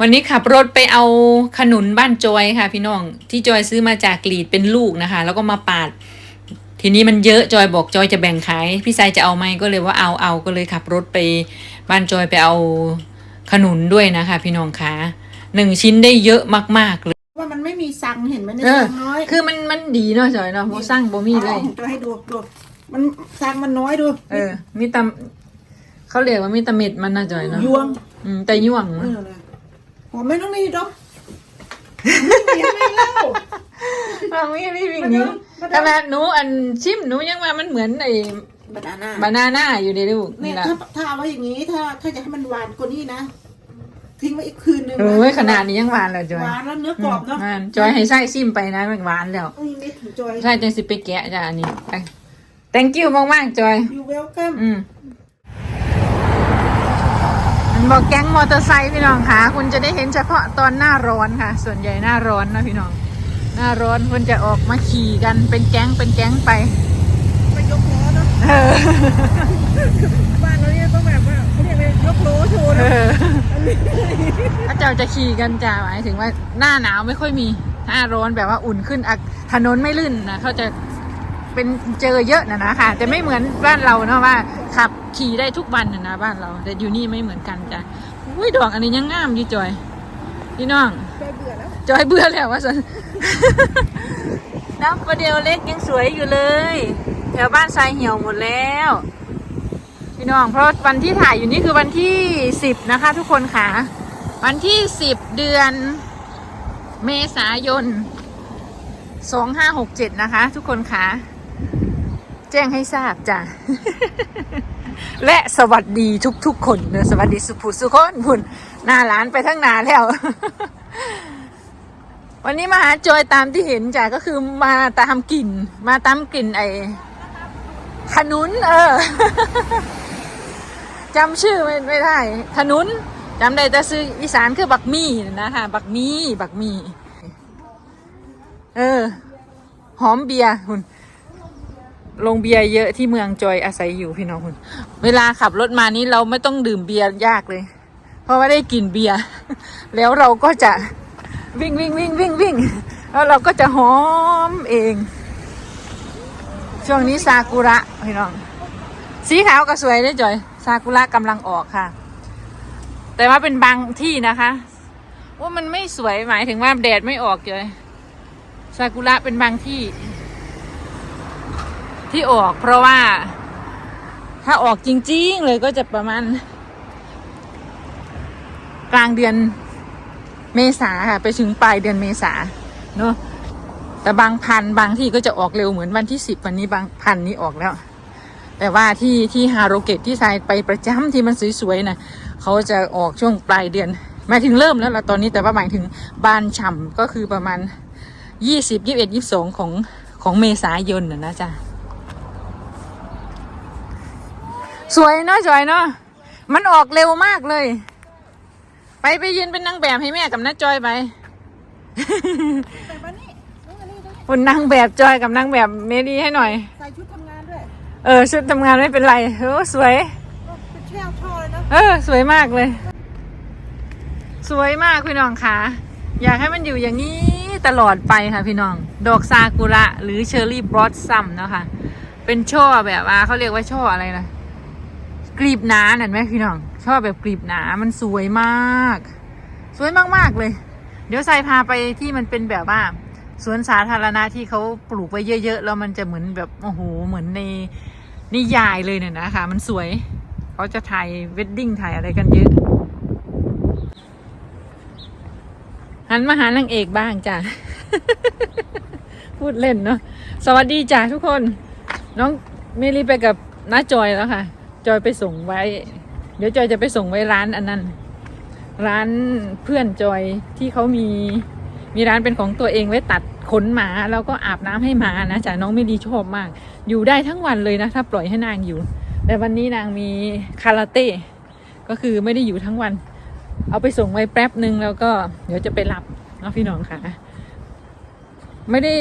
วันนี้ขับรถไปเอาขนุนบ้านจอยค่ะ พี่น้องที่จอยซื้อมาจากกรีดเป็นลูกนะคะ แล้วก็มาปาด ทีนี้มันเยอะจอยบอกจอยจะแบ่งขาย พี่ชายจะเอาไหมก็เลยว่าเอาเอาก็เลยขับรถไปบ้านจอยไปเอาขนุนด้วยนะคะ พี่น้องคะหนึ่งชิ้นได้เยอะมากๆเลย ว่ามันไม่มีซังเห็นไหมในเออซังน้อยคือมันมันดีเนาะจอยเนาะโมสร้างบ่มีเลยอาจะให้ดูดูมันซังมันน้อยดูเออ มีตำเขาเรียกว่ามีตำเม็ดมันนะจอยเนาะยวงอืมแต่ย่วงเอนะอเลย ผมไม่ต้องมีดอกไม่มีอะไรแล้วเราไม่ไม่วิ่งหนี้มาเด้อแต่แบบหนูอันชิมหนูยังว่ามันเหมือนไอ้บานาน่าบานาน่าอยู่ในลูกเนี่นี่ยแหละถ้าถ้าเอาไว้อย่างนี้ ถ้าถ้าจะให้มันหวานกว่านี้นะ ทิ้งไว้อีกคืนนึงนะโอ้ยขนาดนี้ยังหวานเลยจอยหวานแล้วเนื้อกรอบเนาะอืมจอยให้ไส้ซิมไปนะมันหวานแล้วอุ้ยนี่ถึงจอย ใช่จังสิไปแกะจ้ะอันนี้ไป thank you มากมากๆจอย you welcome อืมมัน บอกแก๊งมอเตอร์ไซค์พี่น้องค่ะ คุณจะได้เห็นเฉพาะตอนหน้าร้อนค่ะ ส่วนใหญ่หน้าร้อนนะพี่น้อง หน้าร้อนคุณจะออกมาขี่กันเป็นแก๊งเป็นแก๊งไปไปยกล้อเนาะเออบ้านเราเนี่ยต้องแบบว่าเขาเรียกอะไรยกล้อโชว์เอนะอถ้าเจ้าจะขี่กันจ้าหมายถึงว่าหน้าหนาวไม่ค่อยมีหน้าร้อนแบบว่าอุ่นขึ้นอะถนนไม่ลื่นนะเขาจะ เป็นเจอเยอะนะนะค่ะแต่ไม่เหมือนบ้านเราเนาะว่าขับขี่ได้ทุกวันนะนะบ้านเรา แต่อยู่นี่ไม่เหมือนกันจ้ะอุ้ยดอกอันนี้ยังงามอยู่จอยพี่น้องจอยเบื่อแล้วจอยเบื่อแล้วว่าสันน้ำประเดียวเล็กยังสวยอยู่เลย แถวบ้านทรายเหี่ยวหมดแล้ว พี่น้องเพราะวันที่ถ่ายอยู่นี่คือวันที่สิบนะคะ ทุกคนค่ะ วันที่สิบเดือนเมษายนสองห้าหกเจ็ดนะคะ ทุกคนค่ะ แจ้งให้ทราบจ้ะ และสวัสดีทุกๆคนเนอะสวัสดีสุภูสุคนพุ่นหน้าร้านไปทั้งนาแล้ว วันนี้มาหาจอยตามที่เห็นจ้ะก็คือมาตามกลิ่น มาตามกลิ่นไอขนุน เออจำชื่อไม่ไม่ได้ขนุนจำได้แต่ซื้ออีสานคือบักมี่นะคะบักมี่บักมี่เออ หอมเบียร์คุณ ลงเบียร์เยอะที่เมืองจอยอาศัยอยู่พี่น้องคุณเวลาขับรถมานี้เราไม่ต้องดื่มเบียร์ยากเลย เพราะว่าได้กลิ่นเบียร์แล้วเราก็จะวิ่งวิ่งวิ่งวิ่งวิ่งแล้วเราก็จะหอมเอง ช่วงนี้ซากุระพี่น้อง สีขาวก็สวยได้จอย ซากุระกำลังออกค่ะ แต่ว่าเป็นบางที่นะคะ ว่ามันไม่สวยหมายถึงว่าแดดไม่ออกเลยซากุระเป็นบางที่ ที่ออกเพราะว่า ถ้าออกจริง ๆ เลยก็จะประมาณ กลางเดือนเมษาค่ะ ไปถึงปลายเดือนเมษาเนาะแต่บางพันบางที่ก็จะออกเร็วเหมือนวันที่สิบวันนี้บางพันนี้ออกแล้ว แต่ว่าที่ที่ฮาโรเกตที่ทรายไปประจำที่มันสวยๆนะเขาจะออกช่วงปลายเดือนหมายถึงเริ่มแล้วละตอนนี้แต่ว่าหมายถึงบานฉ่ำก็คือประมาณยี่สิบยี่สิบเอ็ดยี่สิบสองของของเมษายนนะนะจ๊ะ สวยเนาะจอยเนาะมันออกเร็วมากเลย ไปไปยืนเป็นนางแบบให้แม่กับน้าจอยไปแต่วันนี้เอาอันนี้ด้วยคุณนางแบบจอยกับนางแบบเมดีให้หน่อย ใส่ชุดทำงานด้วย เออ ชุดทำงานไม่เป็นไรโอ้สวยก็เป็นแช่วช่อเลยนะเออ สวยมากเลย สวยมากพี่น้องคะอยากให้มันอยู่อย่างนี้ตลอดไปค่ะพี่น้อง ดอกซากุระหรือเชอร์รี่บลอสซัมเนาะค่ะเป็นช่อแบบว่าเขาเรียกว่าช่ออะไรนะ กลีบหนาเห็นไหมพี่น้องช่อแบบกลีบหนา มันสวยมาก สวยมากๆเลย เดี๋ยวใส่พาไปที่มันเป็นแบบว่าสวนสาธารณะที่เขาปลูกไว้เยอะๆ แล้วมันจะเหมือนแบบโอ้โหเหมือนในนิยายเลยเนี่ยนะคะ มันสวยเขาจะถ่ายเวดดิ้งถ่ายอะไรกันเยอะหันมาหานางเอกบ้างจ้ะ พูดเล่นเนาะสวัสดีจ้ะทุกคน น้องเมลีไปกับน้าจอยแล้วค่ะ จอยไปส่งไว้ เดี๋ยวจอยจะไปส่งไว้ร้านอันนั้น ร้านเพื่อนจอยที่เขามีมีร้านเป็นของตัวเองไว้ตัดขนหมาแล้วก็อาบน้ำให้หมานะจ๊ะน้องไม่ดีชอบมาก อยู่ได้ทั้งวันเลยนะ ถ้าปล่อยให้นางอยู่ แต่วันนี้นางมีคาราเต้ก็คือไม่ได้อยู่ทั้งวัน เอาไปส่งไว้แป๊บหนึ่งแล้วก็เดี๋ยวจะไปรับเนาะพี่น้องค่ะ ไม่ได้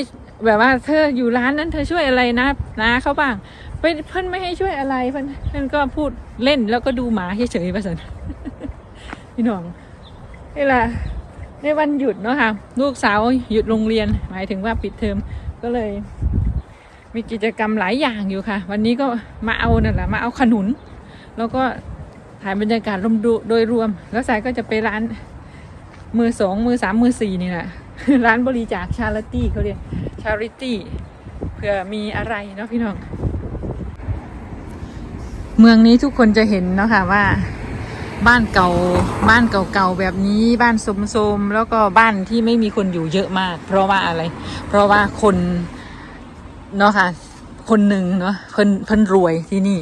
แบบว่าเธออยู่ร้านนั้นเธอช่วยอะไรนะนะเขาบ้าง เพิ่นไม่ให้ช่วยอะไรเพิ่นเพิ่นก็พูดเล่นแล้วก็ดูหมาเฉยๆไปสันพี่น้องนี่แหละในวันหยุดเนาะค่ะ ลูกสาวหยุดโรงเรียน หมายถึงว่าปิดเทอมก็เลย มีกิจกรรมหลายอย่างอยู่ค่ะ วันนี้ก็มาเอานั่นแหละมาเอาขนุน แล้วก็ถ่ายบรรยากาศรวมดูโดยรวม แล้วสายก็จะไปร้านมือสองมือสามมือสี่นี่แหละร้านบริจาคชาริตี้เขาเรียกชาริตี้เผื่อมีอะไรเนาะพี่น้อง เมืองนี้ทุกคนจะเห็นเนาะค่ะว่าบ้านเก่าบ้านเก่าๆแบบนี้บ้านสมๆแล้วก็บ้านที่ไม่มีคนอยู่เยอะมาก เพราะว่าอะไร เพราะว่าคนเนาะค่ะ คนหนึ่งเนาะเพิ่นเพิ่นรวยที่นี่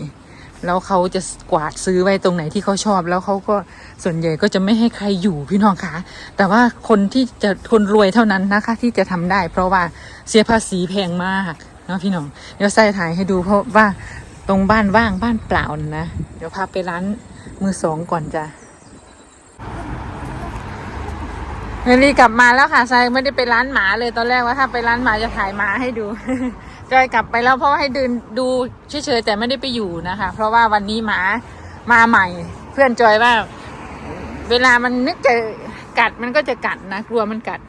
แล้วเขาจะกวาดซื้อไว้ตรงไหนที่เขาชอบ แล้วเขาก็ส่วนใหญ่ก็จะไม่ให้ใครอยู่พี่น้องคะแต่ว่าคนที่จะคนรวยเท่านั้นนะคะ ที่จะทำได้ เพราะว่าเสียภาษีแพงมากเนาะพี่น้องเดี๋ยวใส่ถ่ายให้ดูเพราะว่า ตรงบ้านว่างบ้านเปล่านะ เดี๋ยวพาไปร้านมือสองก่อนจ้ะเมลีกลับมาแล้วค่ะทรายไม่ได้ไปร้านหมาเลยตอนแรกว่าถ้าไปร้านหมาจะถ่ายหมาให้ดูจอยกลับไปแล้วเพราะว่าให้เดินดูเฉยๆแต่ไม่ได้ไปอยู่นะคะ เพราะว่าวันนี้หมามาใหม่ เพื่อนจอยว่า เวลามันนึกจะกัดมันก็จะกัดนะกลัวมันกัด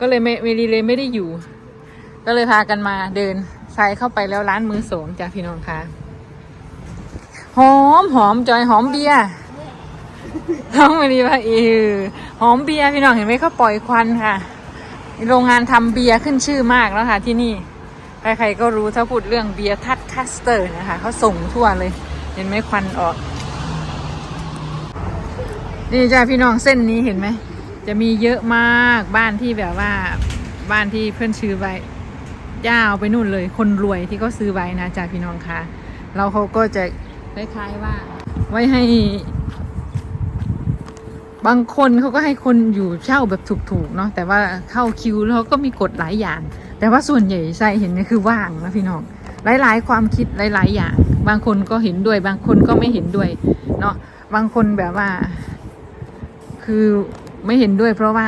ก็เลยไม่เมลีเลยไม่ได้อยู่ ก็เลยพากันมาเดิน ใส่เข้าไปแล้วร้านมือสองจ้ะพี่น้องคะหอมหอมจอยหอมเบียร์น้องเมลีว่าเออหอมเบียร์พี่น้องเห็นไหมเขาปล่อยควันค่ะ โรงงานทำเบียร์ขึ้นชื่อมากแล้วค่ะ ที่นี่ ใครๆก็รู้ถ้าพูดเรื่องเบียร์ทัดคัสเตอร์นะคะเขาส่งทั่วเลย เห็นไหมควันออก นี่จ้าพี่น้องเส้นนี้เห็นไหม จะมีเยอะมากบ้านที่แบบว่าบ้านที่เพื่อนซื้อไว้ ยาวไปนู่นเลย คนรวยที่เขาซื้อไว้นะจ้าพี่น้องคะเราเขาก็จะคล้ายๆว่า ไว้ให้ บางคนเขาก็ให้คนอยู่เช่าแบบถูกๆเนาะแต่ว่าเข้าคิวแล้วก็มีกฎหลายอย่าง แต่ว่าส่วนใหญ่ใช่เห็นเนี่ยคือว่างนะพี่น้องหลายๆ ความคิดหลาย ๆ อย่าง บางคนก็เห็นด้วย บางคนก็ไม่เห็นด้วยเนาะบางคนแบบว่า คือไม่เห็นด้วยเพราะว่า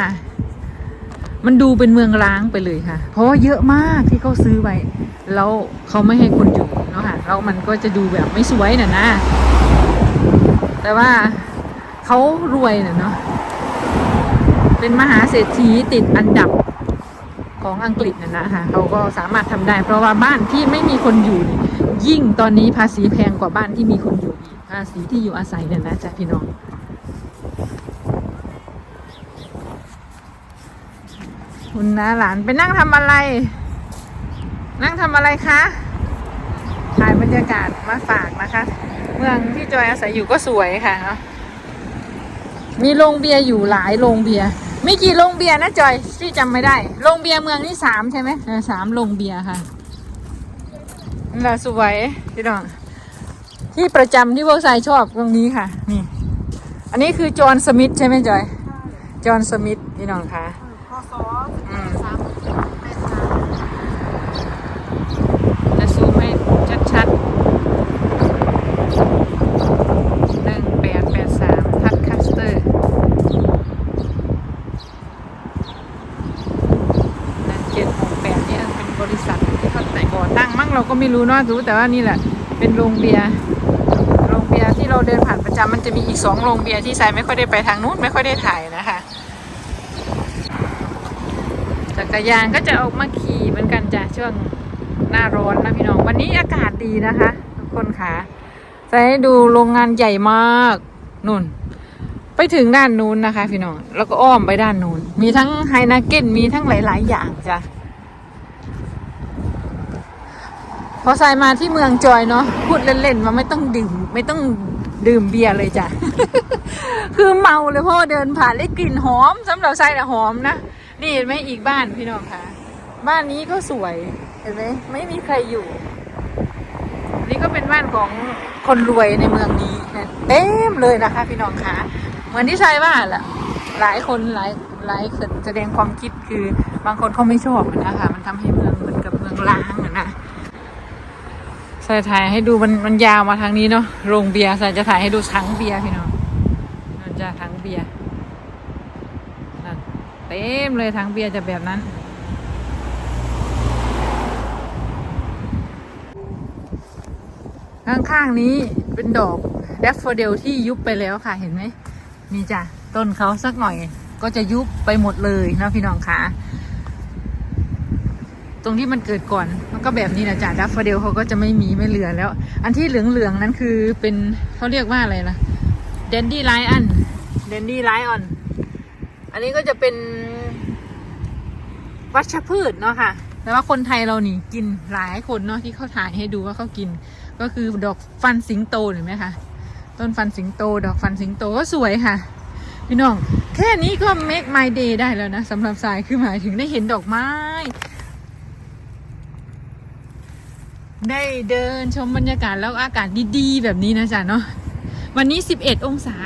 มันดูเป็นเมืองร้างไปเลยค่ะ เพราะว่าเยอะมากที่เขาซื้อไว้แล้วเขาไม่ให้คนอยู่เนาะค่ะแล้วมันก็จะดูแบบไม่สวยน่ะนะ แต่ว่าเขารวยน่ะเนาะเป็นมหาเศรษฐีติดอันดับของอังกฤษน่ะนะคะเขาก็สามารถทำได้ เพราะว่าบ้านที่ไม่มีคนอยู่ ยิ่งตอนนี้ภาษีแพงกว่าบ้านที่มีคนอยู่อีกภาษีที่อยู่อาศัยเนี่ยนะจ๊ะพี่น้อง คุณนะหลานไปนั่งทำอะไร นั่งทำอะไรคะถ่ายบรรยากาศมาฝากนะคะ เมืองที่จอยอาศัยอยู่ก็สวยค่ะเนาะมีโรงเบียร์อยู่หลายโรงเบียร์มีกี่โรงเบียร์นะจอยที่จำไม่ได้โรงเบียร์เมืองนี่สามใช่ไหมสามโรงเบียร์ค่ะนี่แหละสวยพี่น้องที่ประจำที่พวกชายชอบตรงนี้ค่ะ นี่ อันนี้คือจอห์นสมิธใช่ไหมจอย จอห์นสมิธพี่น้องคะ พศ อืม สามแปดสาม จะซูมให้ชัดๆหนึ่งแปดแปดสามทัดคัสเตอร์หนึ่งเจ็ดหกแปดเนี่ยเป็นบริษัทที่เขาแต่ก่อตั้งมั้งเรู้เนอะรู้แต่ว่านี่แหละ เป็นโรงเบียร์โรงเบียร์ที่เราเดินผ่านประจำมันจะมีอีกสองโรงเบียร์ที่สายไม่ค่อยได้ไปทางนู้นไม่ค่อยได้ถ่ายนะคะจักรยานก็จะออกมาขี่เหมือนกันจ้ะช่วงหน้าร้อนนะพี่น้องวันนี้อากาศดีนะคะทุกคนค่ะจะให้ดูโรงงานใหญ่มากนู่นไปถึงด้านนู้นนะคะ พี่น้อง แล้วก็อ้อมไปด้านนู้น มีทั้งไฮนาเก้นมีทั้งหลาย ๆ อย่างจ้ะ พอสายมาที่เมืองจอยเนาะพูดเล่นๆว่าไม่ต้องดื่ม ไม่ต้องดื่มเบียร์เลยจ้ะ คือเมาเลยเพราะว่าเดินผ่านได้กลิ่นหอมสำหรับไซนะหอมนะนี่เห็นไหมอีกบ้านพี่น้องคะบ้านนี้ก็สวยเห็นไหมไม่มีใครอยู่ นี่ก็เป็นบ้านของคนรวยในเมืองนี้นะเต็มเลยนะคะ พี่น้องคะเหมือนที่ชายว่าแหละหลายคนหลายหลายคนแสดงความคิดคือบางคนเขาไม่ชอบนะคะ มันทำให้เมืองเหมือนกับเมืองล้างนะ ใส่ถ่ายให้ดูมันมันยาวมาทางนี้เนาะโรงเบียร์ใส่จะถ่ายให้ดูถังเบียร์พี่น้องนั่นจะถังเบียร์นั่นเต็มเลยทางเบียร์จะแบบนั้น ข้างๆนี้เป็นดอกแดฟโฟเดลที่ยุบไปแล้วค่ะเห็นไหมนี่จ้ะต้นเขาสักหน่อยก็จะยุบไปหมดเลยนะพี่น้องคะ ตรงที่มันเกิดก่อน มันก็แบบนี้นะจ้ะดัฟเฟอเดลเขาก็จะไม่มีไม่เหลือแล้ว อันที่เหลืองๆนั้นคือเป็นเขาเรียกว่าอะไรล่ะเดนดี้ไลออนเดนดี้ไลออนอันนี้ก็จะเป็นวัชพืชเนาะค่ะ แต่ว่าคนไทยเรานี่กินหลายคนเนาะที่เขาถ่ายให้ดูว่าเขากิน ก็คือดอกฟันสิงโตเห็นไหมคะ ต้นฟันสิงโต ดอกฟันสิงโตก็สวยค่ะ พี่น้อง แค่นี้ก็ make my day ได้แล้วนะสำหรับสายคือหมายถึงได้เห็นดอกไม้ ได้เดินชมบรรยากาศแล้วอากาศดีๆ แบบนี้นะจ๊ะเนาะวันนี้ 11 องศา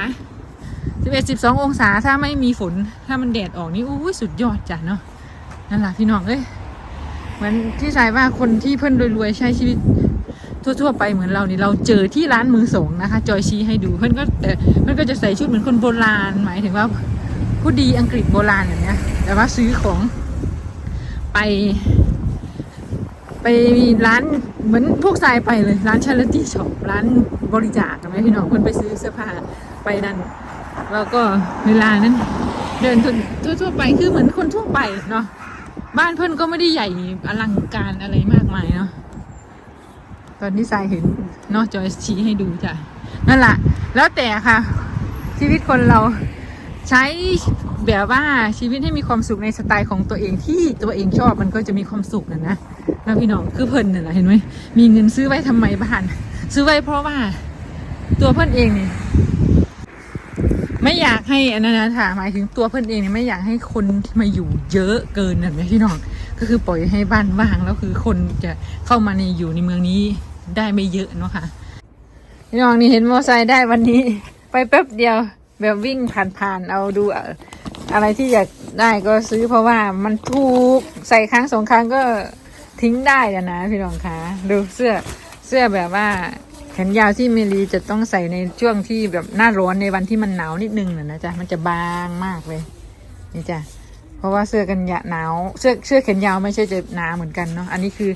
11 12 องศาถ้าไม่มีฝนถ้ามันแดดออกนี่อู้ยสุดยอดจ้ะเนาะนั่นแหละพี่น้องเอ้ยเหมือนที่สายว่าคนที่เพิ่นรวยๆใช้ชีวิตทั่วๆไปเหมือนเรานี่เราเจอที่ร้านมือสองนะคะ จอยชี้ให้ดูเพื่อนก็แต่เพื่อนก็จะใส่ชุดเหมือนคนโบราณ หมายถึงว่าผู้ดีอังกฤษโบราณอย่างเงี้ยแต่ว่าซื้อของไป ไปร้านเหมือนพวกทรายไปเลย ร้านชาริตี้ช็อปร้านบริจาคทำไหมพี่น้องเพื่อนไปซื้อเสื้อผ้าไปนั่นแล้วก็เวลานั้น เดินทั่วๆไปคือเหมือนคนทั่วไปเนาะบ้านเพื่อนก็ไม่ได้ใหญ่อลังการอะไรมากมายเนาะตอนที่ทรายเห็นเนอกจอยชี้ให้ดูจ้ะนั่นแหละแล้วแต่ค่ะ ชีวิตคนเรา ใช้แบบว่าชีวิตให้มีความสุขในสไตล์ของตัวเองที่ตัวเองชอบมันก็จะมีความสุขนะนะแล้วพี่น้องคือเพิ่นน่ะเห็นไหมมีเงินซื้อไว้ทำไมบ้าน ซื้อไว้เพราะว่าตัวเพิ่นเองเนี่ยไม่อยากให้อันนั้นนะค่ะหมายถึงตัวเพิ่นเองเนี่ยไม่อยากให้คนที่มาอยู่เยอะเกินน่ะนะพี่น้องก็คือปล่อยให้บ้านว่างแล้วคือคนจะเข้ามาในอยู่ในเมืองนี้ได้ไม่เยอะเนาะค่ะพี่น้องนี่เห็นมอไซค์ได้วันนี้ ไปแป๊บเดียว แบบวิ่งผ่านๆเอาดูเอาอะไรที่อยากได้ก็ซื้อเพราะว่ามันถูกใส่ครั้งสองครั้งก็ทิ้งได้แล้วนะพี่น้องคะดูเสื้อเสื้อแบบว่าแขนยาวที่เมลีจะต้องใส่ในช่วงที่แบบหน้าร้อนในวันที่มันหนาวนิดนึงน่ะนะจ๊ะมันจะบางมากเลยนี่จ้ะเพราะว่าเสื้อกันยะหนาวเสื้อเสื้อแขนยาวไม่ใช่จะหนาเหมือนกันเนาะอันนี้คือ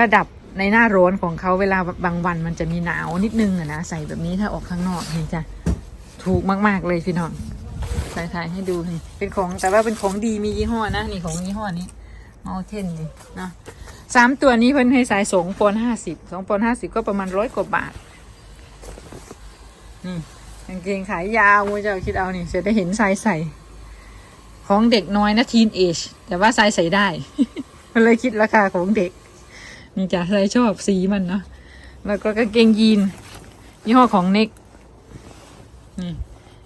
ระดับในหน้าร้อนของเขาเวลาบางวันมันจะมีหนาวนิดนึงอะนะใส่แบบนี้ถ้าออกข้างนอกนี่จ้ะ ถูกมาก ๆ เลยพี่น้องใส่ถ่ายให้ดูนี่เป็นของแต่ว่าเป็นของดีมียี่ห้อนะ นี่ของยี่ห้อนี้มอเทนนี่นะสามตัวนี้เพิ่นให้สายสองปอนห้าสิบสองปอนห้าสิบก็ประมาณร้อยกว่าบาทนี่กางเกงขายยาวมูจะคิดเอานี่จะได้เห็นสายใส่ของเด็กน้อยนะทีนเอจแต่ว่าไซส์ใส่ได้มันเลยคิดราคาของเด็ก นี่จ้ะไซส์ชอบสีมันเนาะแล้วก็กางเกงยีนยี่ห้อของเน็ก นี่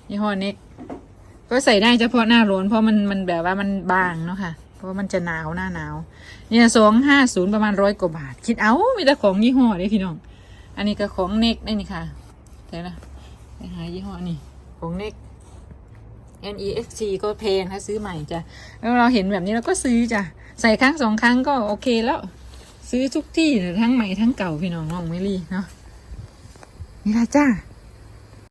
ยี่ห้อเน็กก็ใส่ได้เฉพาะหน้าร้อนเพราะมันมันแบบว่ามันบางเนาะค่ะ เพราะมันจะหนาวหน้าหนาว เนี่ยสองห้าศูนย์ประมาณร้อยกว่าบาท คิดเอามีแต่ของยี่ห้อเด้พี่น้อง อันนี้ก็ของเน็กได้นี่ค่ะเดี๋ยวนะไปหายี่ห้อนี่ของเน็ก NEXT ก็แพงถ้าซื้อใหม่จ้ะแล้วเราเห็นแบบนี้เราก็ซื้อจ้ะใส่ครั้งสองครั้งก็โอเคแล้ว ซื้อทุกที่ทั้งใหม่ทั้งเก่าพี่น้องน้องเมลี่เนาะนี่ละจ้า